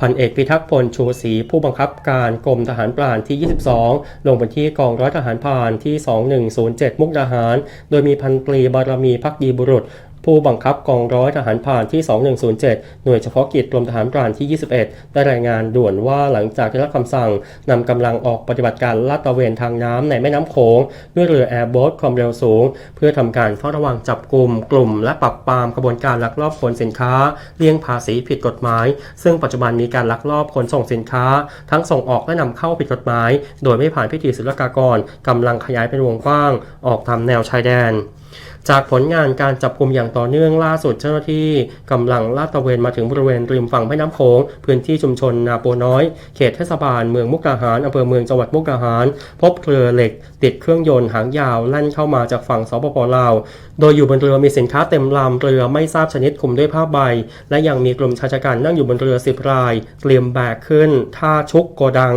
พันเอกพิทักษ์พลชูศรีผู้บังคับการกรมทหารพรานที่ 22 ลงพื้นที่กองร้อยทหารพรานที่ 2107 มุกดาหาร โดยมีพันตรีบารมีพักดีบุรุษ ผู้บังคับกองร้อยทหารพรานที่ 2107 หน่วยเฉพาะกิจกรมทหารพรานที่ 21 ได้รายงานด่วนว่าหลังจากได้รับคำสั่งนำกำลังออกปฏิบัติการลาดตระเวนทางน้ำในแม่น้ำโขง ด้วยเรือแอร์โบ๊ทความเร็วสูง เพื่อทำการเฝ้าระวังจับกลุ่มกลุ่ม และปรับปรามกระบวนการลักลอบขนสินค้า เลี่ยงภาษีผิดกฎหมาย ซึ่งปัจจุบันมีการลักลอบขนส่งสินค้า ทั้งส่งออกและนำเข้าผิดกฎหมาย โดยไม่ผ่านพิธีศุลกากรกำลังขยายเป็นวงกว้าง ออกตามแนวชายแดน จากผลงานการจับกลุ่มอย่างต่อเนื่องล่าสุดเจ้าหน้าที่กำลังลาดตระเวนมาถึงบริเวณริมฝั่งแม่น้ำโขงพื้นที่ชุมชนนาโปน้อย เขตเทศบาลเมืองมุกดาหารอำเภอเมืองจังหวัดมุกดาหาร พบเรือเหล็ก ติดเครื่องยนต์หางยาวแล่นเข้ามาจากฝั่งสปปลาว โดยอยู่บนเรือมีสินค้าเต็มลำเรือไม่ทราบชนิดคลุมด้วยผ้าใบ และยังมีกลุ่มชายชะกันนั่งอยู่บนเรือสิบราย เตรียมแบกขึ้นท่าชุกโกดัง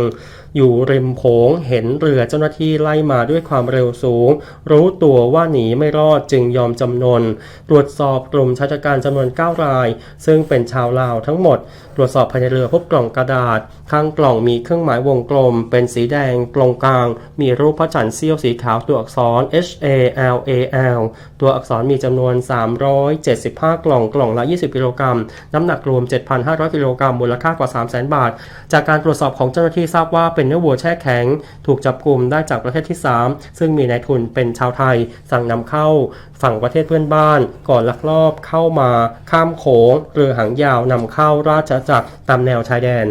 อยู่ริมโขงเห็นเรือเจ้าหน้าที่ไล่มาด้วยความเร็วสูง รู้ตัวว่าหนีไม่รอดจึงงยอมจำนน ตรวจสอบกลุ่มชายชะกันจำนวน 9 ราย ซึ่งเป็นชาวลาวทั้งหมด ตรวจสอบภายในเรือพบกล่องกระดาษ ข้างกล่องมีเครื่องหมายวงกลม เป็นสีแดงตรงกลาง มีรูปพระจันทร์เสี้ยวสีขาวตัวอักษร H A L A L ตัวอักษรมีจำนวน 375 กล่องกล่องละ 20 กิโลกรัม น้ำหนักรวม 7,500 กิโลกรัมมูลค่ากว่า 300,000 บาท จากการตรวจสอบของเจ้าหน้าที่ทราบว่าเป็นเนื้อวัวแช่แข็ง ถูกจับกลุ่มได้จากประเทศที่ 3 ซึ่งมีนายทุนเป็นชาวไทย สั่งนำเข้าฝั่งประเทศเพื่อนบ้าน ก่อนลักลอบเข้ามา ข้ามโขงเรือหางยาวนำเข้าราชจักรตามแนวชายแดน